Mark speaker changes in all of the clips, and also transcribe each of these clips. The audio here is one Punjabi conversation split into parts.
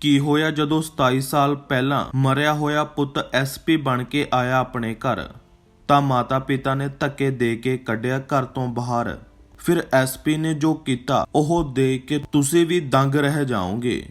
Speaker 1: ਕੀ ਹੋਇਆ ਜਦੋਂ 27 ਸਾਲ ਪਹਿਲਾਂ ਮਰਿਆ ਹੋਇਆ ਪੁੱਤ ਐਸਪੀ ਬਣ ਕੇ ਆਇਆ ਆਪਣੇ ਘਰ? ਤਾਂ ਮਾਤਾ-ਪਿਤਾ ਨੇ ਧੱਕੇ ਦੇ ਕੇ ਕੱਢਿਆ ਘਰ ਤੋਂ ਬਾਹਰ। ਫਿਰ ਐਸਪੀ ਨੇ ਜੋ ਕੀਤਾ, ਉਹ ਦੇਖ ਕੇ ਤੁਸੀਂ ਵੀ ਦੰਗ ਰਹਿ ਜਾਓਗੇ।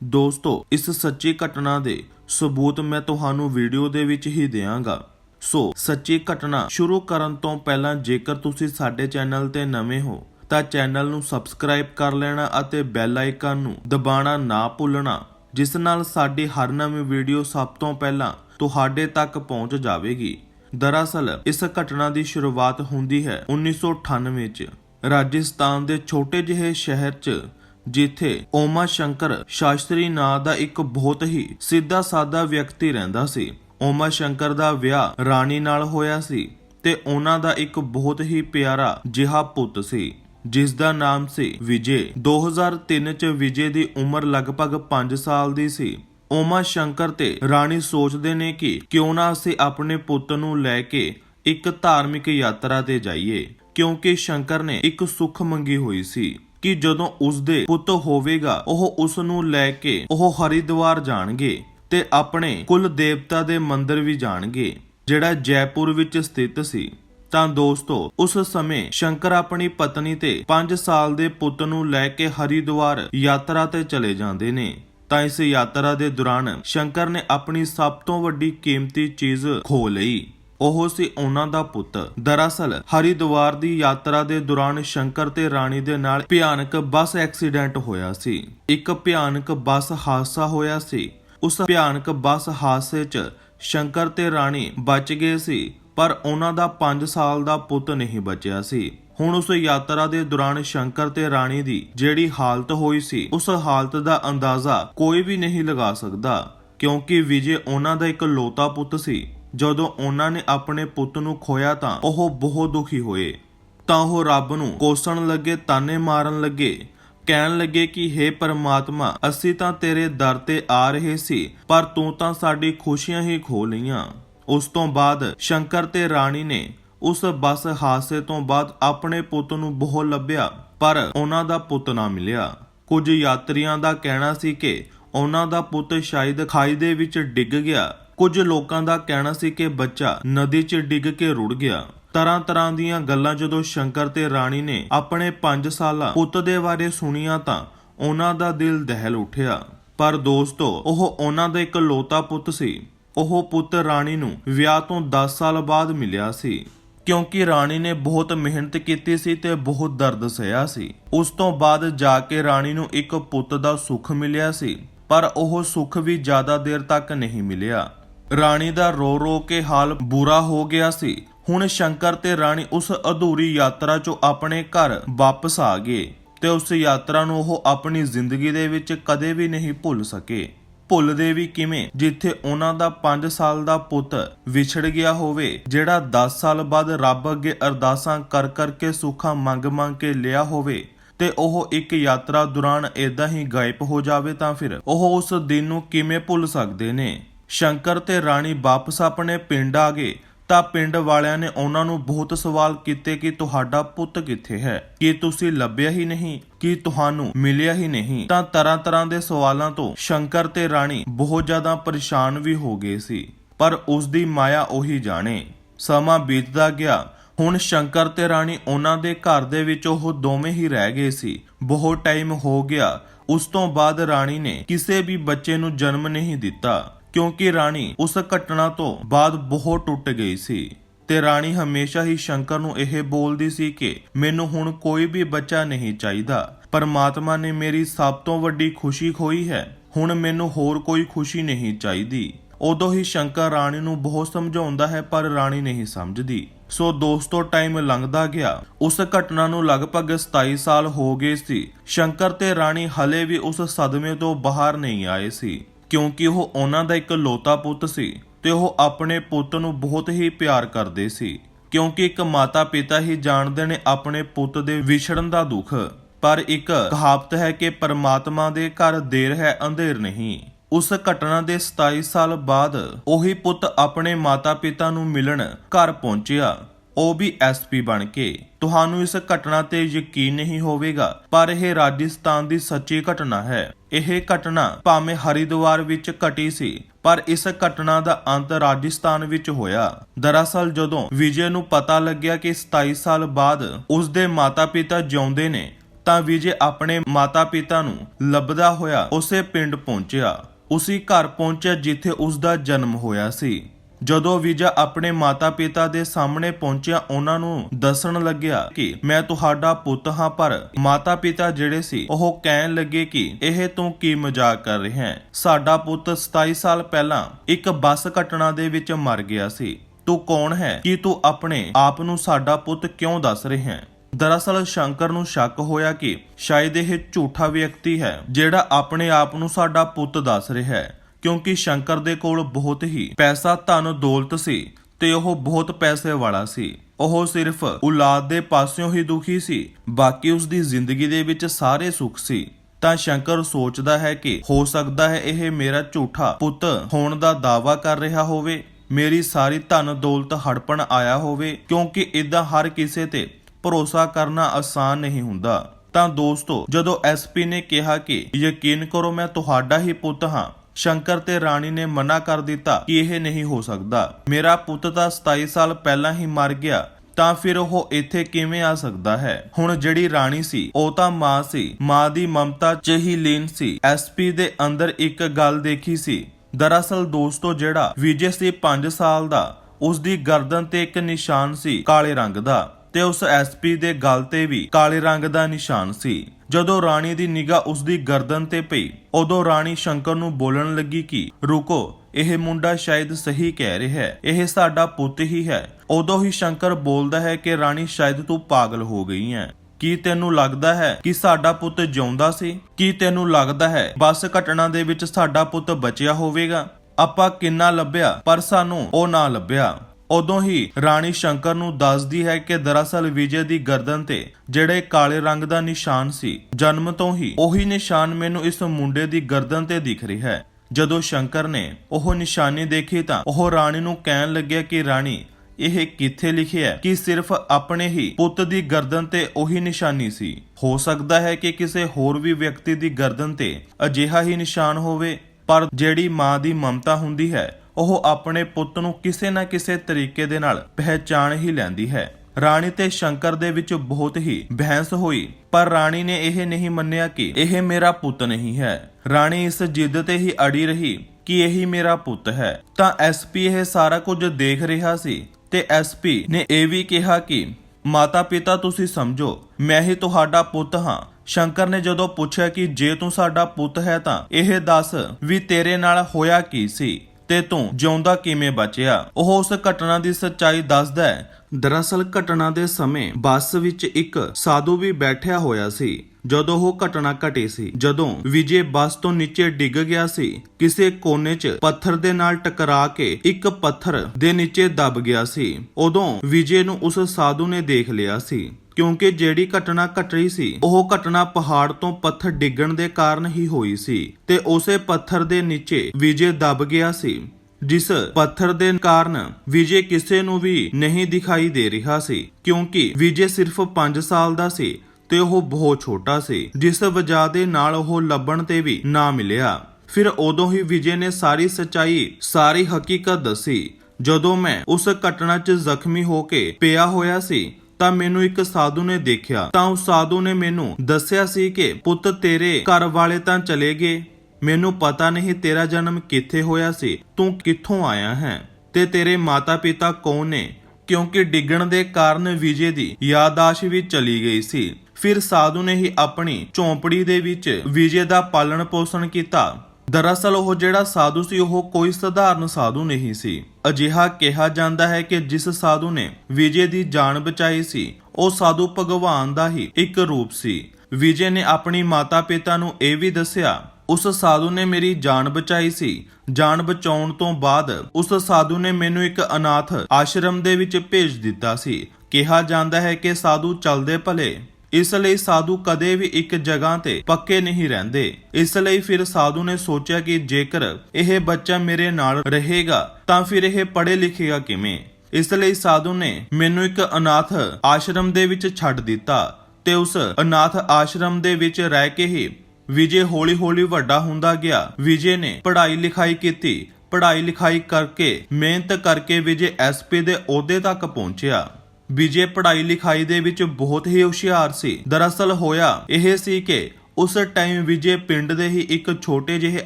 Speaker 1: ਦੋਸਤੋ, ਇਸ ਸੱਚੀ ਘਟਨਾ ਦੇ ਸਬੂਤ ਮੈਂ ਤੁਹਾਨੂੰ ਵੀਡੀਓ ਦੇ ਵਿੱਚ ਹੀ ਦੇਵਾਂਗਾ ਸੋ, ਸੱਚੀ ਘਟਨਾ ਸ਼ੁਰੂ ਕਰਨ ਤੋਂ ਪਹਿਲਾਂ ਜੇਕਰ ਤੁਸੀਂ ਸਾਡੇ ਚੈਨਲ ਤੇ ਨਵੇਂ ਹੋ, ਤਾਂ ਚੈਨਲ ਨੂੰ ਸਬਸਕ੍ਰਾਈਬ ਕਰ ਲੈਣਾ ਅਤੇ ਬੈਲ ਆਈਕਨ ਨੂੰ ਦਬਾਉਣਾ ਨਾ ਭੁੱਲਣਾ। ਜਿਸ ਨਾਲ ਸਾਡੀ ਹਰ ਨਵੀਂ ਵੀਡੀਓ ਸਭ ਤੋਂ ਪਹਿਲਾਂ ਤੁਹਾਡੇ ਤੱਕ ਪਹੁੰਚ ਜਾਵੇਗੀ। ਦਰਅਸਲ, ਇਸ ਘਟਨਾ ਦੀ ਸ਼ੁਰੂਆਤ ਹੁੰਦੀ ਹੈ 1998 ਚ। ਰਾਜਸਥਾਨ ਦੇ ਛੋਟੇ ਜਿਹੇ ਸ਼ਹਿਰ 'ਚ, ਜਿੱਥੇ ਓਮਾ ਸ਼ੰਕਰ ਸ਼ਾਸਤਰੀ ਨਾਂ ਦਾ ਇੱਕ ਬਹੁਤ ਹੀ ਸਿੱਧਾ ਸਾਦਾ ਵਿਅਕਤੀ ਰਹਿੰਦਾ ਸੀ। ਓਮਾ ਸ਼ੰਕਰ ਦਾ ਵਿਆਹ ਰਾਣੀ ਨਾਲ ਹੋਇਆ ਸੀ ਤੇ ਉਹਨਾਂ ਦਾ ਇੱਕ ਬਹੁਤ ਹੀ ਪਿਆਰਾ ਜਿਹਾ ਪੁੱਤ ਸੀ। ਜਿਸ ਦਾ ਨਾਮ ਸੀ ਵਿਜੇ। 2003 ਚ ਵਿਜੇ ਦੀ ਉਮਰ ਲਗਭਗ 5 ਸਾਲ ਦੀ ਸੀ। ਓਮਾ ਸ਼ੰਕਰ ਤੇ ਰਾਣੀ ਸੋਚਦੇ ਨੇ ਕਿ ਕਿਉਂ ਨਾ ਅਸੀਂ ਆਪਣੇ ਪੁੱਤ ਨੂੰ ਲੈ ਕੇ ਇੱਕ ਧਾਰਮਿਕ ਯਾਤਰਾ ਤੇ ਜਾਈਏ, ਕਿਉਂਕਿ ਸ਼ੰਕਰ ਨੇ ਇੱਕ ਸੁੱਖ ਮੰਗੀ ਹੋਈ ਸੀ ਕਿ ਜਦੋਂ ਉਸ ਦੇ ਪੁੱਤ ਹੋਵੇਗਾ, ਉਹ ਉਸ ਨੂੰ ਲੈ ਕੇ ਉਹ ਹਰਿਦੁਆਰ ਜਾਣਗੇ ਤੇ ਆਪਣੇ ਕੁਲ ਦੇਵਤਾ ਦੇ ਮੰਦਿਰ ਵੀ ਜਾਣਗੇ, ਜਿਹੜਾ ਜੈਪੁਰ ਵਿੱਚ ਸਥਿਤ ਸੀ। ਤਾਂ ਦੋਸਤੋ, ਉਸ ਸਮੇਂ ਸ਼ੰਕਰ ਆਪਣੀ ਪਤਨੀ ਤੇ 5 ਸਾਲ ਦੇ ਪੁੱਤ ਨੂੰ ਲੈ ਕੇ ਹਰਿਦੁਆਰ ਯਾਤਰਾ ਤੇ ਚਲੇ ਜਾਂਦੇ ਨੇ। ਤਾਂ ਇਸ ਯਾਤਰਾ ਦੇ ਦੌਰਾਨ ਸ਼ੰਕਰ ਨੇ ਆਪਣੀ ਸਭ ਤੋਂ ਵੱਡੀ ਕੀਮਤੀ ਚੀਜ਼ ਖੋ ਲਈ। ਉਹ ਸੀ ਉਹਨਾਂ ਦਾ ਪੁੱਤ। ਦਰਅਸਲ, ਹਰਿਦੁਆਰ ਦੀ ਯਾਤਰਾ ਦੇ ਦੌਰਾਨ ਸ਼ੰਕਰ ਤੇ ਰਾਣੀ ਦੇ ਨਾਲ ਭਿਆਨਕ ਬੱਸ ਐਕਸੀਡੈਂਟ ਹੋਇਆ ਸੀ। ਇੱਕ ਭਿਆਨਕ ਬੱਸ ਹਾਦਸਾ ਹੋਇਆ ਸੀ। ਉਸ ਭਿਆਨਕ ਬੱਸ ਹਾਦਸੇ 'ਚ ਸ਼ੰਕਰ ਤੇ ਰਾਣੀ ਬਚ ਗਏ ਸੀ। ਪਰ ਉਹਨਾਂ ਦਾ 5 ਸਾਲ ਦਾ ਪੁੱਤ ਨਹੀਂ ਬਚਿਆ ਸੀ। ਹੁਣ ਉਸ ਯਾਤਰਾ ਦੇ ਦੌਰਾਨ ਸ਼ੰਕਰ ਤੇ ਰਾਣੀ ਦੀ ਜਿਹੜੀ ਹਾਲਤ ਹੋਈ ਸੀ, ਉਸ ਹਾਲਤ ਦਾ ਅੰਦਾਜ਼ਾ ਕੋਈ ਵੀ ਨਹੀਂ ਲਗਾ ਸਕਦਾ, ਕਿਉਂਕਿ ਵਿਜੇ ਉਹਨਾਂ ਦਾ ਇੱਕ ਲੋਤਾ ਪੁੱਤ ਸੀ। ਜਦੋਂ ਉਹਨਾਂ ਨੇ ਆਪਣੇ ਪੁੱਤ ਨੂੰ ਖੋਇਆ ਤਾਂ ਉਹ ਬਹੁਤ ਦੁਖੀ ਹੋਏ। ਤਾਂ ਉਹ ਰੱਬ ਨੂੰ ਕੋਸਣ ਲੱਗੇ, ਤਾਨੇ ਮਾਰਨ ਲੱਗੇ, ਕਹਿਣ ਲੱਗੇ ਕਿ हे ਪਰਮਾਤਮਾ, ਅਸੀਂ ਤਾਂ ਤੇਰੇ ਦਰ ਤੇ ਆ ਰਹੇ ਸੀ, ਪਰ ਤੂੰ ਤਾਂ ਸਾਡੀ ਖੁਸ਼ੀਆਂ ਹੀ ਖੋ ਲਈਆਂ। ਉਸ ਤੋਂ ਬਾਅਦ ਸ਼ੰਕਰ ਤੇ ਰਾਣੀ ਨੇ ਉਸ ਬੱਸ ਹਾਦਸੇ ਤੋਂ ਬਾਅਦ ਆਪਣੇ ਪੁੱਤ ਨੂੰ ਬਹੁਤ ਲੱਭਿਆ, ਪਰ ਉਹਨਾਂ ਦਾ ਪੁੱਤ ਨਾ ਮਿਲਿਆ। ਕੁਝ ਯਾਤਰੀਆਂ ਦਾ ਕਹਿਣਾ ਸੀ ਕਿ ਉਹਨਾਂ ਦਾ ਪੁੱਤ ਸ਼ਾਇਦ ਖਾਈ ਦੇ ਵਿੱਚ ਡਿੱਗ ਗਿਆ। ਕੁਝ ਲੋਕਾਂ ਦਾ ਕਹਿਣਾ ਸੀ ਕਿ ਬੱਚਾ ਨਦੀ 'ਚ ਡਿੱਗ ਕੇ ਰੁੜ ਗਿਆ। ਤਰ੍ਹਾਂ ਤਰ੍ਹਾਂ ਦੀਆਂ ਗੱਲਾਂ ਜਦੋਂ ਸ਼ੰਕਰ ਤੇ ਰਾਣੀ ਨੇ ਆਪਣੇ 5 ਸਾਲਾ ਪੁੱਤ ਦੇ ਬਾਰੇ ਸੁਣੀਆਂ ਤਾਂ ਉਹਨਾਂ ਦਾ ਦਿਲ ਦਹਿਲ ਉੱਠਿਆ। ਪਰ ਦੋਸਤੋ, ਉਹ ਉਹਨਾਂ ਦਾ ਇੱਕ ਲੋਤਾ ਪੁੱਤ ਸੀ। ਉਹ ਪੁੱਤ ਰਾਣੀ ਨੂੰ ਵਿਆਹ ਤੋਂ 10 ਸਾਲ ਬਾਅਦ ਮਿਲਿਆ ਸੀ। ਕਿਉਂਕਿ ਰਾਣੀ ਨੇ ਬਹੁਤ ਮਿਹਨਤ ਕੀਤੀ ਸੀ ਤੇ ਬਹੁਤ ਦਰਦ ਸਹਿਆ ਸੀ। ਉਸ ਤੋਂ ਬਾਅਦ ਜਾ ਕੇ ਰਾਣੀ ਨੂੰ ਇੱਕ ਪੁੱਤ ਦਾ ਸੁੱਖ ਮਿਲਿਆ ਸੀ, ਪਰ ਉਹ ਸੁੱਖ ਵੀ ਜ਼ਿਆਦਾ ਦੇਰ ਤੱਕ ਨਹੀਂ ਮਿਲਿਆ। ਰਾਣੀ ਦਾ ਰੋ ਰੋ ਕੇ ਹਾਲ ਬੁਰਾ ਹੋ ਗਿਆ ਸੀ। ਹੁਣ ਸ਼ੰਕਰ ਤੇ ਰਾਣੀ ਉਸ ਅਧੂਰੀ ਯਾਤਰਾ 'ਚੋਂ ਆਪਣੇ ਘਰ ਵਾਪਸ ਆ ਗਏ ਤੇ ਉਸ ਯਾਤਰਾ ਨੂੰ ਉਹ ਆਪਣੀ ਜ਼ਿੰਦਗੀ ਦੇ ਵਿੱਚ ਕਦੇ ਵੀ ਨਹੀਂ ਭੁੱਲ ਸਕੇ। ਭੁੱਲਦੇ ਵੀ ਕਿਵੇਂ? ਜਿੱਥੇ ਉਹਨਾਂ ਦਾ 5 ਸਾਲ ਦਾ ਪੁੱਤ ਵਿਛੜ ਗਿਆ ਹੋਵੇ, ਜਿਹੜਾ 10 ਸਾਲ ਬਾਅਦ ਰੱਬ ਅੱਗੇ ਅਰਦਾਸਾਂ ਕਰ ਕਰਕੇ ਸੁੱਖਾਂ ਮੰਗ ਮੰਗ ਕੇ ਲਿਆ ਹੋਵੇ, ਤੇ ਉਹ ਇੱਕ ਯਾਤਰਾ ਦੌਰਾਨ ਇਦਾਂ ਹੀ ਗਾਇਬ ਹੋ ਜਾਵੇ ਤਾਂ ਫਿਰ ਉਹ ਉਸ ਦਿਨ ਨੂੰ ਕਿਵੇਂ ਭੁੱਲ ਸਕਦੇ ਨੇ? ਸ਼ੰਕਰ ਤੇ ਰਾਣੀ ਵਾਪਸ ਆਪਣੇ ਪਿੰਡ ਆ ਗਏ। ਤਾਂ ਪਿੰਡ ਵਾਲਿਆਂ ਨੇ ਉਹਨਾਂ ਨੂੰ ਬਹੁਤ ਸਵਾਲ ਕੀਤੇ ਕਿ ਤੁਹਾਡਾ ਪੁੱਤ ਕਿੱਥੇ ਹੈ? ਕੀ ਤੁਸੀਂ ਲੱਭਿਆ ਹੀ ਨਹੀਂ? ਕੀ ਤੁਹਾਨੂੰ ਮਿਲਿਆ ਹੀ ਨਹੀਂ? ਤਾਂ ਤਰ੍ਹਾਂ ਤਰ੍ਹਾਂ ਦੇ ਸਵਾਲਾਂ ਤੋਂ ਸ਼ੰਕਰ ਤੇ ਰਾਣੀ ਬਹੁਤ ਜ਼ਿਆਦਾ ਪਰੇਸ਼ਾਨ ਵੀ ਹੋ ਗਏ ਸੀ, ਪਰ ਉਸ ਦੀ ਮਾਇਆ ਉਹੀ ਜਾਣੇ। ਸਮਾਂ ਬੀਤਦਾ ਗਿਆ। ਹੁਣ ਸ਼ੰਕਰ ਤੇ ਰਾਣੀ ਉਹਨਾਂ ਦੇ ਘਰ ਦੇ ਵਿੱਚ ਉਹ ਦੋਵੇਂ ਹੀ ਰਹਿ ਗਏ ਸੀ। ਬਹੁਤ ਟਾਈਮ ਹੋ ਗਿਆ। ਉਸ ਤੋਂ ਬਾਅਦ ਰਾਣੀ ਨੇ ਕਿਸੇ ਵੀ ਬੱਚੇ ਨੂੰ ਜਨਮ ਨਹੀਂ ਦਿੱਤਾ। ਕਿਉਂਕਿ ਰਾਣੀ ਉਸ ਘਟਨਾ ਤੋਂ ਬਾਅਦ ਬਹੁਤ ਟੁੱਟ ਗਈ ਸੀ। ਤੇ ਰਾਣੀ ਹਮੇਸ਼ਾ ਹੀ ਸ਼ੰਕਰ ਨੂੰ ਇਹ ਬੋਲਦੀ ਸੀ ਕਿ ਮੈਨੂੰ ਹੁਣ ਕੋਈ ਵੀ ਬੱਚਾ ਨਹੀਂ ਚਾਹੀਦਾ। ਪਰਮਾਤਮਾ ਨੇ ਮੇਰੀ ਸਭ ਤੋਂ ਵੱਡੀ ਖੁਸ਼ੀ ਖੋਈ ਹੈ। ਹੁਣ ਮੈਨੂੰ ਹੋਰ ਕੋਈ ਖੁਸ਼ੀ ਨਹੀਂ ਚਾਹੀਦੀ। ਉਦੋਂ ਹੀ ਸ਼ੰਕਰ ਰਾਣੀ ਨੂੰ ਬਹੁਤ ਸਮਝਾਉਂਦਾ ਹੈ, ਪਰ ਰਾਣੀ ਨਹੀਂ ਸਮਝਦੀ। ਸੋ ਦੋਸਤੋ ਟਾਈਮ ਲੰਘਦਾ ਗਿਆ। ਉਸ ਘਟਨਾ ਨੂੰ ਲਗਭਗ 27 ਸਾਲ ਹੋ ਗਏ ਸੀ। ਸ਼ੰਕਰ ਤੇ ਰਾਣੀ ਹਲੇ ਵੀ ਉਸ ਸਦਮੇ ਤੋਂ ਬਾਹਰ ਨਹੀਂ ਆਏ ਸੀ। ਕਿਉਂਕਿ ਉਹ ਉਹਨਾਂ ਦਾ ਇੱਕ ਲੋਤਾ ਪੁੱਤ ਸੀ ਤੇ ਉਹ ਆਪਣੇ ਪੁੱਤ ਨੂੰ ਬਹੁਤ ਹੀ ਪਿਆਰ ਕਰਦੇ ਸੀ, ਕਿਉਂਕਿ ਇੱਕ ਮਾਤਾ ਪਿਤਾ ਹੀ ਜਾਣਦੇ ਨੇ ਆਪਣੇ ਪੁੱਤ ਦੇ ਵਿਛੜਨ ਦਾ ਦੁੱਖ। ਪਰ ਇੱਕ ਕਹਾਵਤ ਹੈ ਕਿ ਪਰਮਾਤਮਾ ਦੇ ਘਰ ਦੇਰ ਹੈ, ਅੰਧੇਰ ਨਹੀਂ। ਉਸ ਘਟਨਾ ਦੇ 27 ਸਾਲ ਬਾਅਦ ਉਹੀ ਪੁੱਤ ਆਪਣੇ ਮਾਤਾ ਪਿਤਾ ਨੂੰ ਮਿਲਣ ਘਰ ਪਹੁੰਚਿਆ। ਉਹ ਵੀ ਐਸਪੀ ਬਣ ਕੇ। ਤੁਹਾਨੂੰ ਇਸ ਘਟਨਾ ਤੇ ਯਕੀਨ ਨਹੀਂ ਹੋਵੇਗਾ, ਪਰ ਇਹ ਰਾਜਸਥਾਨ ਦੀ ਸੱਚੀ ਘਟਨਾ ਹੈ। ਇਹ ਘਟਨਾ ਭਾਵੇਂ ਹਰਿਦੁਆਰ ਵਿੱਚ ਘਟੀ ਸੀ, ਪਰ ਇਸ ਘਟਨਾ ਦਾ ਅੰਤ ਰਾਜਸਥਾਨ ਵਿੱਚ ਹੋਇਆ। ਦਰਅਸਲ ਜਦੋਂ ਵਿਜੇ ਨੂੰ ਪਤਾ ਲੱਗਿਆ ਕਿ 27 ਸਾਲ ਬਾਅਦ ਉਸ ਦੇ ਮਾਤਾ-ਪਿਤਾ ਜਿਉਂਦੇ ਨੇ, ਤਾਂ ਵਿਜੇ ਆਪਣੇ ਮਾਤਾ-ਪਿਤਾ ਨੂੰ ਲੱਭਦਾ ਹੋਇਆ ਉਸੇ ਪਿੰਡ ਪਹੁੰਚਿਆ। ਉਸੇ ਘਰ ਪਹੁੰਚਿਆ ਜਿੱਥੇ ਉਸ ਦਾ ਜਨਮ ਹੋਇਆ ਸੀ। ਜਦੋਂ ਵਿਜਾ ਆਪਣੇ ਮਾਤਾ-ਪਿਤਾ ਦੇ ਸਾਹਮਣੇ ਪਹੁੰਚਿਆ, ਉਹਨਾਂ ਨੂੰ ਦੱਸਣ ਲੱਗਿਆ ਕਿ ਮੈਂ ਤੁਹਾਡਾ ਪੁੱਤ ਹਾਂ, ਪਰ ਮਾਤਾ-ਪਿਤਾ ਜਿਹੜੇ ਸੀ, ਉਹ ਕਹਿਣ ਲੱਗੇ ਕਿ ਇਹ ਤੂੰ ਕੀ ਮਜ਼ਾਕ ਕਰ ਰਿਹਾ ਹੈ? ਸਾਡਾ ਪੁੱਤ 27 ਸਾਲ ਪਹਿਲਾਂ ਇੱਕ ਬੱਸ ਘਟਨਾ ਦੇ ਵਿੱਚ ਮਰ ਗਿਆ ਸੀ। ਤੂੰ ਕੌਣ ਹੈ? ਕਿ ਤੂੰ ਆਪਣੇ ਆਪ ਨੂੰ ਸਾਡਾ ਪੁੱਤ ਕਿਉਂ ਦੱਸ ਰਿਹਾ ਹੈ? ਦਰਅਸਲ ਸ਼ੰਕਰ ਨੂੰ ਸ਼ੱਕ ਹੋਇਆ ਕਿ ਸ਼ਾਇਦ ਇਹ ਝੂਠਾ ਵਿਅਕਤੀ ਹੈ, ਜਿਹੜਾ ਆਪਣੇ ਆਪ ਨੂੰ ਸਾਡਾ ਪੁੱਤ ਦੱਸ ਰਿਹਾ ਹੈ। ਕਿਉਂਕਿ ਸ਼ੰਕਰ ਦੇ ਕੋਲ ਬਹੁਤ ਹੀ ਪੈਸਾ ਧਨ ਦੌਲਤ ਸੀ ਤੇ ਉਹ ਬਹੁਤ ਪੈਸੇ ਵਾਲਾ ਸੀ। ਉਹ ਸਿਰਫ ਔਲਾਦ ਦੇ ਪਾਸਿਓਂ ਹੀ ਦੁਖੀ ਸੀ, ਬਾਕੀ ਉਸ ਦੀ ਜ਼ਿੰਦਗੀ ਦੇ ਵਿੱਚ ਸਾਰੇ ਸੁੱਖ ਸੀ। ਤਾਂ ਸ਼ੰਕਰ ਸੋਚਦਾ ਹੈ ਕਿ ਹੋ ਸਕਦਾ ਹੈ ਇਹ ਮੇਰਾ ਝੂਠਾ ਪੁੱਤ ਹੋਣ ਦਾ ਦਾਵਾ ਕਰ ਰਿਹਾ ਹੋਵੇ, ਮੇਰੀ ਸਾਰੀ ਧਨ ਦੌਲਤ ਹੜਪਣ ਆਇਆ ਹੋਵੇ, ਕਿਉਂਕਿ ਇਦਾਂ ਹਰ ਕਿਸੇ ਤੇ ਭਰੋਸਾ ਕਰਨਾ ਆਸਾਨ ਨਹੀਂ ਹੁੰਦਾ। ਤਾਂ ਦੋਸਤੋ, ਜਦੋਂ ਐਸਪੀ ਨੇ ਕਿਹਾ ਕਿ ਯਕੀਨ ਕਰੋ ਮੈਂ ਤੁਹਾਡਾ ਹੀ ਪੁੱਤ ਹਾਂ ਸ਼ੰਕਰ ਤੇ ਰਾਣੀ ਨੇ ਮਨਾ ਕਰ ਦਿੱਤਾ ਕਿ ਇਹ ਨਹੀਂ ਹੋ ਸਕਦਾ। ਮੇਰਾ ਪੁੱਤ ਤਾਂ 27 ਸਾਲ ਪਹਿਲਾਂ ਹੀ ਮਰ ਗਿਆ, ਤਾਂ ਫਿਰ ਉਹ ਇੱਥੇ ਕਿਵੇਂ ਆ ਸਕਦਾ ਹੈ? ਹੁਣ ਜਿਹੜੀ ਰਾਣੀ ਸੀ, ਉਹ ਤਾਂ ਮਾਂ ਸੀ। ਮਾਂ ਦੀ ਮਮਤਾ 'ਚ ਹੀ ਲੀਨ ਸੀ। ਐਸਪੀ ਦੇ ਅੰਦਰ ਇੱਕ ਗੱਲ ਦੇਖੀ ਸੀ। ਦਰਅਸਲ ਦੋਸਤੋ, ਜਿਹੜਾ ਵਿਜੇ ਸੀ 5 ਸਾਲ ਦਾ ਉਸ ਦੀ ਗਰਦਨ ਤੇ ਇੱਕ ਨਿਸ਼ਾਨ ਸੀ ਕਾਲੇ ਰੰਗ ਦਾ ਤੇ ਉਸ ਐਸਪੀ ਦੇ ਗਲ ਤੇ ਵੀ ਕਾਲੇ ਰੰਗ ਦਾ ਨਿਸ਼ਾਨ ਸੀ। ਜਦੋਂ ਰਾਣੀ ਦੀ ਨਿਗਾਹ ਉਸ ਦੀ ਗਰਦਨ ਤੇ ਪਈ, ਉਦੋਂ ਰਾਣੀ ਸ਼ੰਕਰ ਨੂੰ ਬੋਲਣ ਲੱਗੀ ਕਿ, ਰੁਕੋ, ਇਹ ਮੁੰਡਾ ਸ਼ਾਇਦ ਸਹੀ ਕਹਿ ਰਿਹਾ ਹੈ, ਇਹ ਸਾਡਾ ਪੁੱਤ ਹੀ ਹੈ। ਉਦੋਂ ਹੀ ਸ਼ੰਕਰ ਬੋਲਦਾ ਹੈ ਕਿ, ਰਾਣੀ, ਸ਼ਾਇਦ ਤੂੰ ਪਾਗਲ ਹੋ ਗਈ ਹੈ। ਕੀ ਤੈਨੂੰ ਲੱਗਦਾ ਹੈ ਕਿ ਸਾਡਾ ਪੁੱਤ ਜਿਉਂਦਾ ਸੀ? ਕੀ ਤੈਨੂੰ ਲੱਗਦਾ ਹੈ ਬਸ ਘਟਨਾ ਦੇ ਵਿੱਚ ਸਾਡਾ ਪੁੱਤ ਬਚਿਆ ਹੋਵੇਗਾ? ਆਪਾਂ ਕਿੰਨਾ ਲੱਭਿਆ, ਪਰ ਸਾਨੂੰ ਉਹ ਨਾ ਲੱਭਿਆ। ਉਦੋਂ ਹੀ ਰਾਣੀ ਸ਼ੰਕਰ ਨੂੰ ਦੱਸਦੀ ਹੈ ਕਿ ਦਰਅਸਲ ਵਿਜੇ ਦੀ ਗਰਦਨ ਤੇ ਜਿਹੜੇ ਕਾਲੇ ਰੰਗ ਦਾ ਨਿਸ਼ਾਨ ਸੀ, ਜਨਮ ਤੋਂ ਹੀ ਉਹੀ ਨਿਸ਼ਾਨ ਮੈਨੂੰ ਇਸ ਮੁੰਡੇ ਦੀ ਗਰਦਨ ਤੇ ਦਿਖ ਰਿਹਾ ਹੈ। ਜਦੋਂ ਸ਼ੰਕਰ ਨੇ ਉਹ ਨਿਸ਼ਾਨੀ ਦੇਖੀ ਤਾਂ ਉਹ ਰਾਣੀ ਨੂੰ ਕਹਿਣ ਲੱਗਿਆ ਕਿ ਰਾਣੀ, ਇਹ ਕਿੱਥੇ ਲਿਖਿਆ ਕਿ ਸਿਰਫ ਆਪਣੇ ਹੀ ਪੁੱਤ ਦੀ ਗਰਦਨ ਤੇ ਉਹੀ ਨਿਸ਼ਾਨੀ ਸੀ? ਹੋ ਸਕਦਾ ਹੈ ਕਿ ਕਿਸੇ ਹੋਰ ਵੀ ਵਿਅਕਤੀ ਦੀ ਗਰਦਨ ਤੇ ਅਜਿਹਾ ਹੀ ਨਿਸ਼ਾਨ ਹੋਵੇ, ਪਰ ਜਿਹੜੀ ਮਾਂ ਦੀ ਮਮਤਾ ਹੁੰਦੀ ਹੈ ਉਹ ਆਪਣੇ ਪੁੱਤ ਨੂੰ ਕਿਸੇ ਨਾ ਕਿਸੇ ਤਰੀਕੇ ਦੇ ਨਾਲ ਪਹਿਚਾਣ ਹੀ ਲੈਂਦੀ ਹੈ। ਰਾਣੀ ਤੇ ਸ਼ੰਕਰ ਦੇ ਵਿੱਚ ਬਹੁਤ ਹੀ ਬਹਿਸ ਹੋਈ, ਪਰ ਰਾਣੀ ਨੇ ਇਹ ਨਹੀਂ ਮੰਨਿਆ ਕਿ ਇਹ ਮੇਰਾ ਪੁੱਤ ਨਹੀਂ ਹੈ। ਰਾਣੀ ਇਸ ਜਿੱਦ ਤੇ ਹੀ ਅੜੀ ਰਹੀ ਕਿ ਇਹੀ ਮੇਰਾ ਪੁੱਤ ਹੈ। ਤਾਂ ਐਸਪੀ ਇਹ ਸਾਰਾ ਕੁਝ ਦੇਖ ਰਿਹਾ ਸੀ ਤੇ ਐਸਪੀ ਨੇ ਇਹ ਵੀ ਕਿਹਾ ਕਿ ਮਾਤਾ ਪਿਤਾ ਤੁਸੀਂ ਸਮਝੋ, ਮੈਂ ਹੀ ਤੁਹਾਡਾ ਪੁੱਤ ਹਾਂ। ਸ਼ੰਕਰ ਨੇ ਜਦੋਂ ਪੁੱਛਿਆ ਕਿ ਜੇ ਤੂੰ ਸਾਡਾ ਪੁੱਤ ਹੈ ਤਾਂ ਇਹ ਦੱਸ ਵੀ ਤੇਰੇ ਨਾਲ ਹੋਇਆ ਕੀ ਸੀ? ਤੇ ਤੂੰ ਜਿਉਂਦਾ ਕਿਵੇਂ ਬਚਿਆ? ਉਹ ਉਸ ਘਟਨਾ ਦੀ ਸੱਚਾਈ ਦੱਸਦਾ ਹੈ। ਦਰਅਸਲ ਘਟਨਾ ਦੇ ਸਮੇਂ ਬੱਸ ਵਿੱਚ ਇੱਕ ਸਾਧੂ ਵੀ ਬੈਠਿਆ ਹੋਇਆ ਸੀ। ਜਦੋਂ ਉਹ ਘਟਨਾ ਘਟੀ ਸੀ, ਜਦੋਂ ਵਿਜੇ ਬੱਸ ਤੋਂ ਨੀਚੇ ਡਿੱਗ ਗਿਆ ਸੀ, ਕਿਸੇ ਕੋਨੇ 'ਚ ਪੱਥਰ ਦੇ ਨਾਲ ਟਕਰਾ ਕੇ ਇੱਕ ਪੱਥਰ ਦੇ ਨੀਚੇ ਦਬ ਗਿਆ ਸੀ। ਉਦੋਂ ਵਿਜੇ ਨੂੰ ਉਸ ਸਾਧੂ ਨੇ ਦੇਖ ਲਿਆ ਸੀ। ਕਿਉਂਕਿ ਜਿਹੜੀ ਘਟਨਾ ਘਟ ਰਹੀ ਸੀ, ਉਹ ਘਟਨਾ ਪਹਾੜ ਤੋਂ ਪੱਥਰ ਡਿੱਗਣ ਦੇ ਕਾਰਨ ਹੀ ਹੋਈ ਸੀ ਤੇ ਉਸੇ ਪੱਥਰ ਦੇ ਨੀਚੇ ਵਿਜੇ ਦਬ ਗਿਆ ਸੀ, ਜਿਸ ਪੱਥਰ ਦੇ ਕਾਰਨ ਵਿਜੇ ਕਿਸੇ ਨੂੰ ਵੀ ਨਹੀਂ ਦਿਖਾਈ ਦੇ ਰਿਹਾ ਸੀ, ਕਿਉਂਕਿ ਵਿਜੇ ਸਿਰਫ 5 ਸਾਲ ਦਾ ਸੀ ਤੇ ਉਹ ਬਹੁਤ ਛੋਟਾ ਸੀ, ਜਿਸ ਵਜ੍ਹਾ ਦੇ ਨਾਲ ਉਹ ਲੱਭਣ ਤੇ ਵੀ ਨਾ ਮਿਲਿਆ। ਫਿਰ ਉਦੋਂ ਹੀ ਵਿਜੇ ਨੇ ਸਾਰੀ ਸਚਾਈ, ਸਾਰੀ ਹਕੀਕਤ ਦੱਸੀ। ਜਦੋਂ ਮੈਂ ਉਸ ਘਟਨਾ 'ਚ ਜ਼ਖਮੀ ਹੋ ਕੇ ਪਿਆ ਹੋਇਆ ਸੀ ਤਾਂ ਮੈਨੂੰ ਇੱਕ ਸਾਧੂ ਨੇ ਦੇਖਿਆ। ਤਾਂ ਉਸ ਸਾਧੂ ਨੇ ਮੈਨੂੰ ਦੱਸਿਆ ਸੀ ਕਿ, ਪੁੱਤ, ਤੇਰੇ ਘਰ ਵਾਲੇ ਤਾਂ ਚਲੇ ਗਏ। ਮੈਨੂੰ ਪਤਾ ਨਹੀਂ ਤੇਰਾ ਜਨਮ ਕਿੱਥੇ ਹੋਇਆ ਸੀ। ਤੂੰ ਕਿੱਥੋਂ ਆਇਆ ਹੈ? ਤੇ ਤੇਰੇ ਮਾਤਾ-ਪਿਤਾ ਕੌਣ ਨੇ? ਕਿਉਂਕਿ ਡਿੱਗਣ ਦੇ ਕਾਰਨ ਵਿਜੇ ਦੀ ਯਾਦਾਸ਼ ਵੀ ਚਲੀ ਗਈ ਸੀ। ਫਿਰ ਸਾਧੂ ਨੇ ਹੀ ਆਪਣੀ ਝੌਂਪੜੀ ਦੇ ਵਿੱਚ ਵਿਜੇ ਦਾ ਪਾਲਣ ਪੋਸ਼ਣ ਕੀਤਾ। ਦਰਅਸਲ ਉਹ ਜਿਹੜਾ ਸਾਧੂ ਸੀ, ਉਹ ਕੋਈ ਸਧਾਰਨ ਸਾਧੂ ਨਹੀਂ ਸੀ। ਅਜਿਹਾ ਕਿਹਾ ਜਾਂਦਾ ਹੈ ਕਿ ਜਿਸ ਸਾਧੂ ਨੇ ਵਿਜੇ ਦੀ ਜਾਨ ਬਚਾਈ ਸੀ, ਉਹ ਸਾਧੂ ਭਗਵਾਨ ਦਾ ਹੀ ਇੱਕ ਰੂਪ ਸੀ। ਵਿਜੇ ਨੇ ਆਪਣੀ ਮਾਤਾ-ਪਿਤਾ ਨੂੰ ਇਹ ਵੀ ਦੱਸਿਆ, ਉਸ ਸਾਧੂ ਨੇ ਮੇਰੀ ਜਾਨ ਬਚਾਈ ਸੀ। ਜਾਨ ਬਚਾਉਣ ਤੋਂ ਬਾਅਦ ਉਸ ਸਾਧੂ ਨੇ ਮੈਨੂੰ ਇੱਕ ਅਨਾਥ ਆਸ਼ਰਮ ਦੇ ਵਿੱਚ ਭੇਜ ਦਿੱਤਾ ਸੀ। ਕਿਹਾ ਜਾਂਦਾ ਹੈ ਕਿ ਸਾਧੂ ਚਲਦੇ ਭਲੇ ਇਸ ਲਈ ਸਾਧੂ ਕਦੇ ਵੀ ਇੱਕ ਜਗ੍ਹਾ ਤੇ ਪੱਕੇ ਨਹੀਂ ਰਹਿੰਦੇ। ਇਸ ਲਈ ਫਿਰ ਸਾਧੂ ਨੇ ਸੋਚਿਆ ਕਿ ਜੇਕਰ ਇਹ ਬੱਚਾ ਮੇਰੇ ਨਾਲ ਰਹੇਗਾ, ਤਾਂ ਫਿਰ ਇਹ ਪੜ੍ਹੇ ਲਿਖੇਗਾ ਕਿਵੇਂ? ਇਸ ਲਈ ਸਾਧੂ ਨੇ ਮੈਨੂੰ ਇੱਕ ਅਨਾਥ ਆਸ਼ਰਮ ਦੇ ਵਿੱਚ ਛੱਡ ਦਿੱਤਾ ਤੇ ਉਸ ਅਨਾਥ ਆਸ਼ਰਮ ਦੇ ਵਿੱਚ ਰਹਿ ਕੇ ਹੀ ਵਿਜੇ ਹੌਲੀ-ਹੌਲੀ ਵੱਡਾ ਹੁੰਦਾ ਗਿਆ। ਵਿਜੇ ਨੇ ਪੜ੍ਹਾਈ ਲਿਖਾਈ ਕੀਤੀ। ਪੜ੍ਹਾਈ ਲਿਖਾਈ ਕਰਕੇ, ਮਿਹਨਤ ਕਰਕੇ ਵਿਜੇ ਐਸਪੀ ਦੇ ਅਹੁਦੇ ਤੱਕ ਪਹੁੰਚਿਆ। ਵਿਜੇ ਪੜ੍ਹਾਈ ਲਿਖਾਈ ਦੇ ਵਿੱਚ ਬਹੁਤ ਹੀ ਹੁਸ਼ਿਆਰ ਸੀ, ਦਰਅਸਲ ਹੋਇਆ ਇਹ ਸੀ ਕਿ ਉਸ ਟਾਈਮ ਵਿਜੇ ਪਿੰਡ ਦੇ ਹੀ ਇੱਕ ਛੋਟੇ ਜਿਹੇ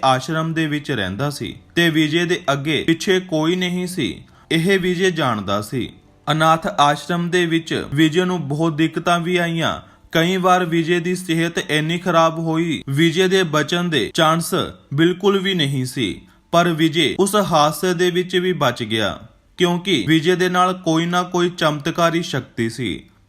Speaker 1: ਆਸ਼ਰਮ ਦੇ ਵਿੱਚ ਰਹਿੰਦਾ ਸੀ ਤੇ ਵਿਜੇ ਦੇ ਅੱਗੇ ਪਿੱਛੇ ਕੋਈ ਨਹੀਂ ਸੀ, ਇਹ ਵਿਜੇ ਜਾਣਦਾ ਸੀ। ਅਨਾਥ ਆਸ਼ਰਮ ਦੇ ਵਿੱਚ ਵਿਜੇ ਨੂੰ ਬਹੁਤ ਦਿੱਕਤਾਂ ਵੀ ਆਈਆਂ। ਕਈ ਵਾਰ ਵਿਜੇ ਦੀ ਸਿਹਤ ਇੰਨੀ ਖਰਾਬ ਹੋਈ, ਵਿਜੇ ਦੇ ਬਚਣ ਦੇ ਚਾਂਸ ਬਿਲਕੁਲ ਵੀ ਨਹੀਂ ਸੀ, ਪਰ ਵਿਜੇ ਉਸ ਹਾਦਸੇ ਦੇ ਵਿੱਚ ਵੀ ਬਚ ਗਿਆ। ਕਿਉਂਕਿ ਵਿਜੇ ਦੇ ਨਾਲ ਕੋਈ ਨਾ ਕੋਈ ਚਮਤਕਾਰੀ ਸ਼ਕਤੀ ਸੀ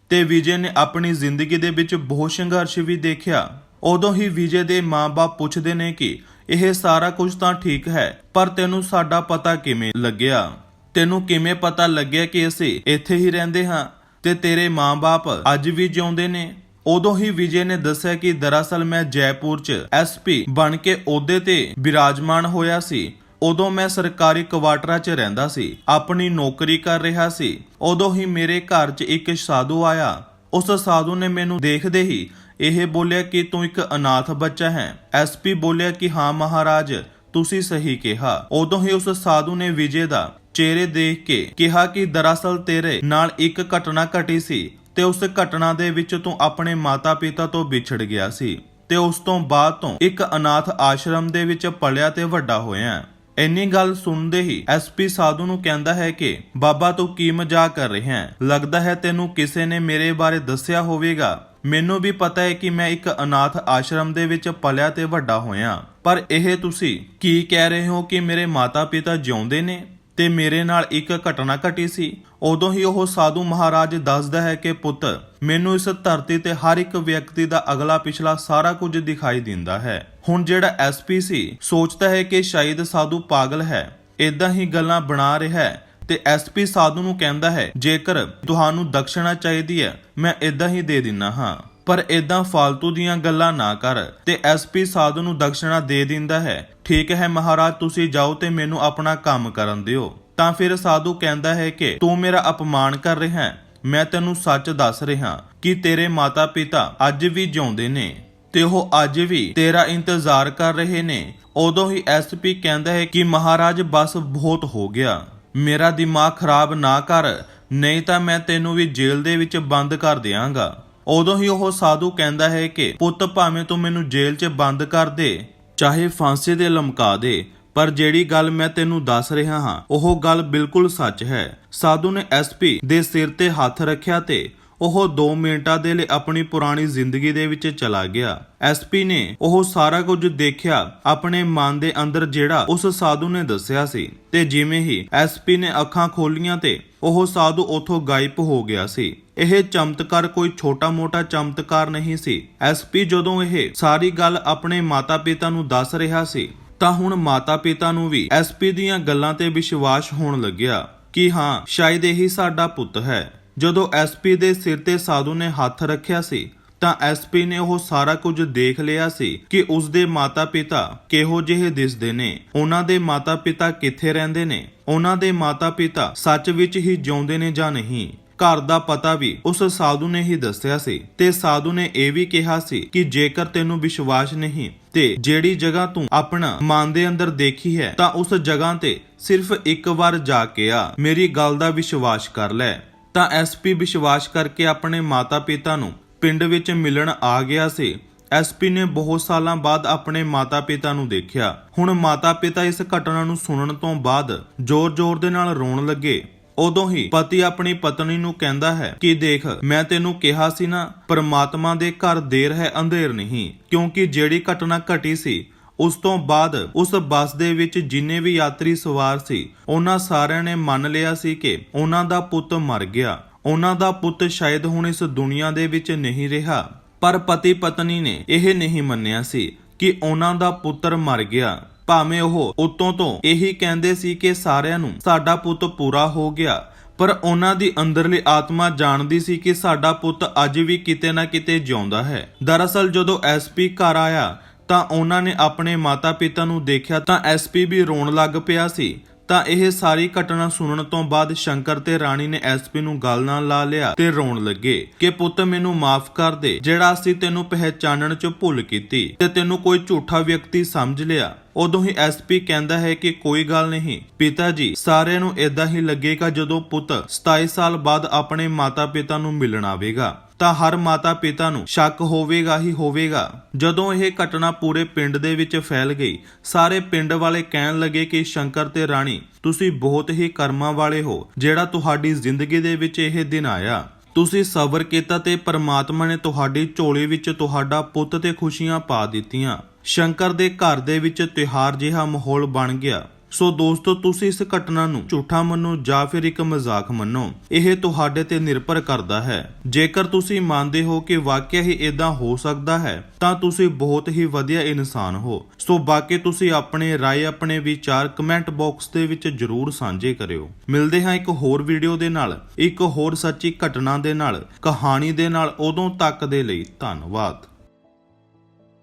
Speaker 1: ਤੇ ਵਿਜੇ ਨੇ ਆਪਣੀ ਜ਼ਿੰਦਗੀ ਦੇ ਵਿੱਚ ਬਹੁਤ ਸੰਘਰਸ਼ ਵੀ ਦੇਖਿਆ। ਉਦੋਂ ਹੀ ਵਿਜੇ ਦੇ ਮਾਪੇ ਪੁੱਛਦੇ ਨੇ ਕਿ ਇਹ ਸਾਰਾ ਕੁਝ ਤਾਂ ਠੀਕ ਹੈ, ਪਰ ਤੈਨੂੰ ਸਾਡਾ ਪਤਾ ਕਿਵੇਂ ਲੱਗਿਆ? ਤੈਨੂੰ ਕਿਵੇਂ ਪਤਾ ਲੱਗਿਆ ਕਿ ਅਸੀਂ ਇੱਥੇ ਹੀ ਰਹਿੰਦੇ ਹਾਂ ਤੇ ਤੇਰੇ ਮਾਂ-ਬਾਪ ਅੱਜ ਵੀ ਜਿਉਂਦੇ ਨੇ? ਉਦੋਂ ਹੀ ਵਿਜੇ ਨੇ ਦੱਸਿਆ ਕਿ ਦਰਅਸਲ ਮੈਂ ਜੈਪੁਰ 'ਚ ਐਸਪੀ ਬਣ ਕੇ ਅਹੁਦੇ ਤੇ ਬਿਰਾਜਮਾਨ ਹੋਇਆ ਸੀ ਉਦੋਂ ਮੈਂ ਸਰਕਾਰੀ ਕੁਆਟਰਾਂ 'ਚ ਰਹਿੰਦਾ ਸੀ, ਆਪਣੀ ਨੌਕਰੀ ਕਰ ਰਿਹਾ ਸੀ। ਉਦੋਂ ਹੀ ਮੇਰੇ ਘਰ 'ਚ ਇੱਕ ਸਾਧੂ ਆਇਆ। ਉਸ ਸਾਧੂ ਨੇ ਮੈਨੂੰ ਦੇਖਦੇ ਹੀ ਇਹ ਬੋਲਿਆ ਕਿ ਤੂੰ ਇੱਕ ਅਨਾਥ ਬੱਚਾ ਹੈ। ਐਸਪੀ ਬੋਲਿਆ ਕਿ ਹਾਂ ਮਹਾਰਾਜ, ਤੁਸੀਂ ਸਹੀ ਕਿਹਾ। ਉਦੋਂ ਹੀ ਉਸ ਸਾਧੂ ਨੇ ਵਿਜੇ ਦਾ ਚਿਹਰੇ ਦੇਖ ਕੇ ਕਿਹਾ ਕਿ ਦਰਅਸਲ ਤੇਰੇ ਨਾਲ ਇੱਕ ਘਟਨਾ ਘਟੀ ਸੀ ਤੇ ਉਸ ਘਟਨਾ ਦੇ ਵਿੱਚ ਤੂੰ ਆਪਣੇ ਮਾਤਾ-ਪਿਤਾ ਤੋਂ ਵਿਛੜ ਗਿਆ ਸੀ ਤੇ ਉਸ ਤੋਂ ਬਾਅਦ ਤੋਂ ਇੱਕ ਅਨਾਥ ਆਸ਼ਰਮ ਦੇ ਵਿੱਚ ਪਲਿਆ ਤੇ ਵੱਡਾ ਹੋਇਆ। ਇੰਨੀ ਗੱਲ ਸੁਣਦੇ ਹੀ ਐਸਪੀ ਸਾਧੂ ਨੂੰ ਕਹਿੰਦਾ ਹੈ ਕਿ, ਬਾਬਾ ਤੂੰ ਕੀ ਮਜ਼ਾਕ ਕਰ ਰਿਹਾ ਹੈ? ਲੱਗਦਾ ਹੈ ਤੈਨੂੰ ਕਿਸੇ ਨੇ ਮੇਰੇ ਬਾਰੇ ਦੱਸਿਆ ਹੋਵੇਗਾ। ਮੈਨੂੰ ਵੀ ਪਤਾ ਹੈ ਕਿ ਮੈਂ ਇੱਕ ਅਨਾਥ ਆਸ਼ਰਮ ਦੇ ਵਿੱਚ ਪਲਿਆ ਤੇ ਵੱਡਾ ਹੋਇਆ। ਪਰ ਇਹ ਤੁਸੀਂ ਕੀ ਕਹਿ ਰਹੇ ਹੋ ਕਿ ਮੇਰੇ ਮਾਤਾ-ਪਿਤਾ ਜਿਉਂਦੇ ਨੇ? ਤੇ ਮੇਰੇ ਨਾਲ ਇੱਕ ਘਟਨਾ ਘਟੀ ਸੀ। ਉਦੋਂ ਹੀ ਉਹ ਸਾਧੂ ਮਹਾਰਾਜ ਦੱਸਦਾ ਹੈ ਕਿ ਪੁੱਤ, ਮੈਨੂੰ ਇਸ ਧਰਤੀ ਤੇ ਹਰ ਇੱਕ ਵਿਅਕਤੀ ਦਾ ਅਗਲਾ ਪਿਛਲਾ ਸਾਰਾ ਕੁਝ ਦਿਖਾਈ ਦਿੰਦਾ ਹੈ। ਹੁਣ ਜਿਹੜਾ ਐਸਪੀ ਸੀ, ਸੋਚਦਾ ਹੈ ਕਿ ਸ਼ਾਇਦ ਸਾਧੂ ਪਾਗਲ ਹੈ। ਇਦਾਂ ਹੀ ਗੱਲਾਂ ਬਣਾ ਰਿਹਾ ਹੈ ਤੇ ਐਸਪੀ ਸਾਧੂ ਨੂੰ ਕਹਿੰਦਾ ਹੈ, ਜੇਕਰ ਤੁਹਾਨੂੰ ਦਕਸ਼ਣਾ ਚਾਹੀਦੀ ਹੈ, ਮੈਂ ਇਦਾਂ ਹੀ ਦੇ ਦਿੰਨਾ ਹਾਂ। ਪਰ ਇਦਾਂ ਫालतू ਦੀਆਂ ਗੱਲਾਂ ਨਾ ਕਰ ਤੇ ਐਸਪੀ ਸਾਧੂ ਨੂੰ ਦਕਸ਼ਣਾ ਦੇ ਦਿੰਦਾ ਹੈ। ਠੀਕ ਹੈ ਮਹਾਰਾਜ, ਤੁਸੀਂ ਜਾਓ ਤੇ ਮੈਨੂੰ ਆਪਣਾ ਕੰਮ ਕਰਨ ਦਿਓ। ਤਾਂ ਫਿਰ ਸਾਧੂ ਕਹਿੰਦਾ ਹੈ ਕਿ ਤੂੰ ਮੇਰਾ ਅਪਮਾਨ ਕਰ ਰਿਹਾ ਹੈ। ਮੈਂ ਤੈਨੂੰ ਸੱਚ ਦੱਸ ਰਿਹਾ ਕਿ ਤੇਰੇ ਮਾਤਾ-ਪਿਤਾ ਅੱਜ ਵੀ ਜਿਉਂਦੇ ਨੇ ਤੇ ਉਹ ਅੱਜ ਵੀ ਤੇਰਾ ਇੰਤਜ਼ਾਰ ਕਰ ਰਹੇ ਨੇ। ਉਦੋਂ ਹੀ ਐਸਪੀ ਕਹਿੰਦਾ ਹੈ ਕਿ ਮਹਾਰਾਜ, ਬਸ ਬਹੁਤ ਹੋ ਗਿਆ। ਮੇਰਾ ਦਿਮਾਗ ਖਰਾਬ ਨਾ ਕਰ, ਨਹੀਂ ਤਾਂ ਮੈਂ ਤੈਨੂੰ ਵੀ ਜੇਲ੍ਹ ਦੇ ਵਿੱਚ ਬੰਦ ਕਰ ਦਿਆਂਗਾ। ਉਦੋਂ ਹੀ ਉਹ ਸਾਧੂ ਕਹਿੰਦਾ ਹੈ ਕਿ, ਪੁੱਤ, ਭਾਵੇਂ ਤੂੰ ਮੈਨੂੰ ਜੇਲ੍ਹ 'ਚ ਬੰਦ ਕਰ ਦੇ, ਚਾਹੇ ਫਾਂਸੀ ਦੇ ਲਮਕਾ ਦੇ, ਪਰ ਜਿਹੜੀ ਗੱਲ ਮੈਂ ਤੈਨੂੰ ਦੱਸ ਰਿਹਾ ਹਾਂ, ਉਹ ਗੱਲ ਬਿਲਕੁਲ ਸੱਚ ਹੈ। ਸਾਧੂ ਨੇ ਐਸਪੀ ਦੇ ਸਿਰ ਤੇ ਹੱਥ ਰੱਖਿਆ ਤੇ ਉਹ 2 ਮਿੰਟਾਂ ਦੇ ਲਈ ਆਪਣੀ ਪੁਰਾਣੀ ਜ਼ਿੰਦਗੀ ਦੇ ਵਿੱਚ ਚਲਾ ਗਿਆ। ਐਸਪੀ ਨੇ ਉਹ ਸਾਰਾ ਕੁਝ ਦੇਖਿਆ ਆਪਣੇ ਮਨ ਦੇ ਅੰਦਰ ਜਿਹੜਾ ਉਸ ਸਾਧੂ ਨੇ ਦੱਸਿਆ ਸੀ ਤੇ ਜਿਵੇਂ ਹੀ ਐਸਪੀ ਨੇ ਅੱਖਾਂ ਖੋਲੀਆਂ ਤੇ ਉਹ ਸਾਧੂ ਉਥੋਂ ਗਾਇਬ ਹੋ ਗਿਆ ਸੀ। ਇਹ ਚਮਤਕਾਰ ਕੋਈ ਛੋਟਾ-ਮੋਟਾ ਚਮਤਕਾਰ ਨਹੀਂ ਸੀ। ਐਸਪੀ ਜਦੋਂ ਇਹ ਸਾਰੀ ਗੱਲ ਆਪਣੇ ਮਾਤਾ-ਪਿਤਾ ਨੂੰ ਦੱਸ ਰਿਹਾ ਸੀ, ਤਾਂ ਹੁਣ ਮਾਤਾ-ਪਿਤਾ ਨੂੰ ਵੀ ਐਸਪੀ ਦੀਆਂ ਗੱਲਾਂ ਤੇ ਵਿਸ਼ਵਾਸ ਹੋਣ ਲੱਗਿਆ ਕਿ ਹਾਂ, ਸ਼ਾਇਦ ਇਹੀ ਸਾਡਾ ਪੁੱਤ ਹੈ। ਜਦੋਂ ਐਸਪੀ ਦੇ ਸਿਰ ਤੇ ਸਾਧੂ ਨੇ ਹੱਥ ਰੱਖਿਆ ਸੀ ਤਾਂ ਐਸਪੀ ਨੇ ਉਹ ਸਾਰਾ ਕੁਝ ਦੇਖ ਲਿਆ ਸੀ ਕਿ ਉਸ ਦੇ ਮਾਤਾ-ਪਿਤਾ ਕਿਹੋ ਜਿਹੇ ਦਿਸਦੇ ਨੇ। ਉਹਨਾਂ ਦੇ ਮਾਤਾ-ਪਿਤਾ ਕਿੱਥੇ ਰਹਿੰਦੇ ਨੇ? ਉਹਨਾਂ ਦੇ ਮਾਤਾ-ਪਿਤਾ ਸੱਚ ਵਿੱਚ ਹੀ ਜਿਉਂਦੇ ਨੇ ਜਾਂ ਨਹੀਂ? ਘਰ ਦਾ ਪਤਾ ਵੀ ਉਸ ਸਾਧੂ ਨੇ ਹੀ ਦੱਸਿਆ ਸੀ ਤੇ ਸਾਧੂ ਨੇ ਇਹ ਵੀ ਕਿਹਾ ਸੀ ਕਿ ਜੇਕਰ ਤੈਨੂੰ ਵਿਸ਼ਵਾਸ ਨਹੀਂ ਤੇ ਜਿਹੜੀ ਜਗ੍ਹਾ ਤੂੰ ਆਪਣਾ ਮਨ ਦੇ ਅੰਦਰ ਦੇਖੀ ਹੈ ਤਾਂ ਉਸ ਜਗ੍ਹਾ ਤੇ ਸਿਰਫ ਇੱਕ ਵਾਰ ਜਾ ਕੇ ਆ। ਮੇਰੀ ਗੱਲ ਦਾ ਵਿਸ਼ਵਾਸ ਕਰ ਲੈ। ਤਾਂ ਐਸਪੀ ਵਿਸ਼ਵਾਸ ਕਰਕੇ ਆਪਣੇ ਮਾਤਾ-ਪਿਤਾ ਨੂੰ ਪਿੰਡ ਵਿੱਚ ਮਿਲਣ ਆ ਗਿਆ ਸੀ। ਐਸਪੀ ਨੇ ਬਹੁਤ ਸਾਲਾਂ ਬਾਅਦ ਆਪਣੇ ਮਾਤਾ-ਪਿਤਾ ਨੂੰ ਦੇਖਿਆ। ਹੁਣ ਮਾਤਾ-ਪਿਤਾ ਇਸ ਘਟਨਾ ਨੂੰ ਸੁਣਨ ਤੋਂ ਬਾਅਦ ਜ਼ੋਰ-ਜ਼ੋਰ ਦੇ ਨਾਲ ਰੋਣ ਲੱਗੇ। ਉਦੋਂ ਹੀ ਪਤੀ ਆਪਣੀ ਪਤਨੀ ਨੂੰ ਕਹਿੰਦਾ ਹੈ ਕਿ ਦੇਖ, ਮੈਂ ਤੈਨੂੰ ਕਿਹਾ ਸੀ ਨਾ, ਪਰਮਾਤਮਾ ਦੇ ਘਰ ਦੇਰ ਹੈ, ਅੰਧੇਰ ਨਹੀਂ। ਕਿਉਂਕਿ ਜਿਹੜੀ ਘਟਨਾ ਘਟੀ ਸੀ, ਉਸ ਤੋਂ ਬਾਅਦ ਉਸ ਬੱਸ ਦੇ ਵਿੱਚ ਜਿੰਨੇ ਵੀ ਯਾਤਰੀ ਸਵਾਰ ਸੀ, ਉਹਨਾਂ ਸਾਰਿਆਂ ਨੇ ਮੰਨ ਲਿਆ ਸੀ ਕਿ ਉਹਨਾਂ ਦਾ ਪੁੱਤ ਮਰ ਗਿਆ। ਉਹਨਾਂ ਦਾ ਪੁੱਤ ਸ਼ਾਇਦ ਹੁਣ ਇਸ ਦੁਨੀਆ ਦੇ ਵਿੱਚ ਨਹੀਂ ਰਿਹਾ, ਪਰ ਪਤੀ ਪਤਨੀ ਨੇ ਇਹ ਨਹੀਂ ਮੰਨਿਆ ਸੀ ਕਿ ਉਹਨਾਂ ਦਾ ਪੁੱਤਰ ਮਰ ਗਿਆ। ਭਾਵੇਂ ਉਹ ਉਤੋਂ ਤੋਂ ਇਹੀ ਕਹਿੰਦੇ ਸੀ ਕਿ ਸਾਰਿਆਂ ਨੂੰ ਸਾਡਾ ਪੁੱਤ ਪੂਰਾ ਹੋ ਗਿਆ, ਪਰ ਉਹਨਾਂ ਦੀ ਅੰਦਰਲੀ ਆਤਮਾ ਜਾਣਦੀ ਸੀ ਕਿ ਸਾਡਾ ਪੁੱਤ ਅੱਜ ਵੀ ਕਿਤੇ ਨਾ ਕਿਤੇ ਜਿਉਂਦਾ ਹੈ। ਦਰਅਸਲ ਜਦੋਂ ਐਸਪੀ ਘਰ ਆਇਆ, ਤਾਂ ਉਹਨਾਂ ਨੇ ਆਪਣੇ ਮਾਤਾ-ਪਿਤਾ ਨੂੰ ਦੇਖਿਆ ਤਾਂ ਐਸਪੀ ਵੀ ਰੋਣ ਲੱਗ ਪਿਆ ਸੀ ਤਾਂ ਇਹ ਸਾਰੀ ਘਟਨਾ ਸੁਣਨ ਤੋਂ ਬਾਅਦ ਸ਼ੰਕਰ ਤੇ ਰਾਣੀ ਨੇ ਐਸਪੀ ਨੂੰ ਗੱਲ ਨਾਲ ਲਾ ਲਿਆ ਤੇ ਰੋਣ ਲੱਗੇ ਕਿ ਪੁੱਤ ਮੈਨੂੰ ਮਾਫ ਕਰ ਦੇ, ਜਿਹੜਾ ਅਸੀਂ ਤੈਨੂੰ ਪਹਿਚਾਨਣ 'ਚ ਭੁੱਲ ਕੀਤੀ ਤੇ ਤੈਨੂੰ ਕੋਈ ਝੂਠਾ ਵਿਅਕਤੀ ਸਮਝ ਲਿਆ। ਉਦੋਂ ਹੀ ਐਸਪੀ ਕਹਿੰਦਾ ਹੈ ਕਿ ਕੋਈ ਗੱਲ ਨਹੀਂ। ਪਿਤਾ ਜੀ, ਸਾਰਿਆਂ ਨੂੰ ਇਦਾਂ ਹੀ ਲੱਗੇਗਾ ਜਦੋਂ ਪੁੱਤ 27 ਸਾਲ ਬਾਅਦ ਆਪਣੇ ਮਾਤਾ-ਪਿਤਾ ਨੂੰ ਮਿਲਣ ਆਵੇਗਾ। ਤਾਂ ਹਰ ਮਾਤਾ-ਪਿਤਾ ਨੂੰ ਸ਼ੱਕ ਹੋਵੇਗਾ ਹੀ ਹੋਵੇਗਾ। ਜਦੋਂ ਇਹ ਘਟਨਾ ਪੂਰੇ ਪਿੰਡ ਦੇ ਵਿੱਚ ਫੈਲ ਗਈ, ਸਾਰੇ ਪਿੰਡ ਵਾਲੇ ਕਹਿਣ ਲੱਗੇ ਕਿ ਸ਼ੰਕਰ ਤੇ ਰਾਣੀ, ਤੁਸੀਂ ਬਹੁਤ ਹੀ ਕਰਮਾਂ ਵਾਲੇ ਹੋ, ਜਿਹੜਾ ਤੁਹਾਡੀ ਜ਼ਿੰਦਗੀ ਦੇ ਵਿੱਚ ਇਹ ਦਿਨ ਆਇਆ। ਤੁਸੀਂ ਸਬਰ ਕੀਤਾ ਤੇ ਪਰਮਾਤਮਾ ਨੇ ਤੁਹਾਡੀ ਝੋਲੀ ਵਿੱਚ ਤੁਹਾਡਾ ਪੁੱਤ ਤੇ ਖੁਸ਼ੀਆਂ ਪਾ ਦਿੱਤੀਆਂ। ਸ਼ੰਕਰ ਦੇ ਘਰ ਦੇ ਵਿੱਚ ਤਿਉਹਾਰ ਜਿਹਾ ਮਾਹੌਲ ਬਣ ਗਿਆ। ਸੋ ਦੋਸਤੋ ਤੁਸੀਂ ਇਸ ਘਟਨਾ ਨੂੰ ਝੂਠਾ ਮੰਨੋ ਜਾਂ ਫਿਰ ਇੱਕ ਮਜ਼ਾਕ ਮੰਨੋ ਇਹ ਤੁਹਾਡੇ ਤੇ ਨਿਰਭਰ ਕਰਦਾ ਹੈ ਜੇਕਰ ਤੁਸੀਂ ਮੰਨਦੇ ਹੋ ਕਿ ਵਾਕਿਆ ਹੀ ਇਦਾਂ ਹੋ ਸਕਦਾ ਹੈ ਤਾਂ ਤੁਸੀਂ ਬਹੁਤ ਹੀ ਵਧੀਆ ਇਨਸਾਨ ਹੋ ਸੋ ਬਾਕੀ ਤੁਸੀਂ ਆਪਣੇ رائے ਆਪਣੇ ਵਿਚਾਰ ਕਮੈਂਟ ਬਾਕਸ ਦੇ ਵਿੱਚ ਜਰੂਰ ਸਾਂਝੇ ਕਰਿਓ ਮਿਲਦੇ ਹਾਂ ਇੱਕ ਹੋਰ ਵੀਡੀਓ ਦੇ ਨਾਲ ਇੱਕ ਹੋਰ ਸੱਚੀ ਘਟਨਾ ਦੇ ਨਾਲ ਕਹਾਣੀ ਦੇ ਨਾਲ ਉਦੋਂ ਤੱਕ ਦੇ ਲਈ ਧੰਨਵਾਦ